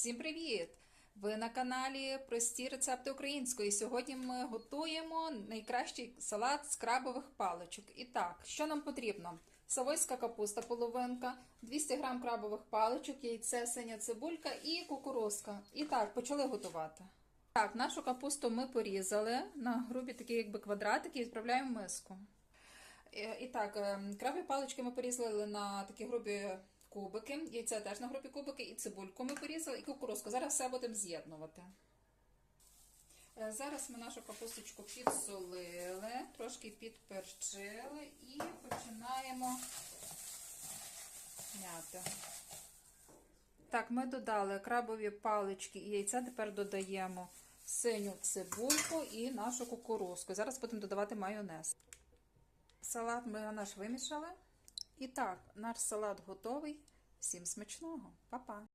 Всім привіт! Ви на каналі Прості рецепти української. Сьогодні ми готуємо найкращий салат з крабових паличок. І так, що нам потрібно? Савойська капуста половинка, 200 г крабових паличок, яйце, синя цибулька і кукурузка. І так, почали готувати. Так, нашу капусту ми порізали на грубі такі якби квадратики і відправляємо в миску. Е, І так, е, крабові палички ми порізали на такі грубі кубики, яйця теж на грубі кубики, і цибульку ми порізали, і кукурузку. Зараз все будемо з'єднувати. Е, Зараз ми нашу капусточку підсолили, трошки підперчили і починаємо мяти. Так, ми додали крабові палички і яйця, тепер додаємо синю цибульку і нашу кукурузку. Зараз будемо додавати майонез. Салат ми наш вимішали. І так, наш салат готовий. Всім смачного, Па-па!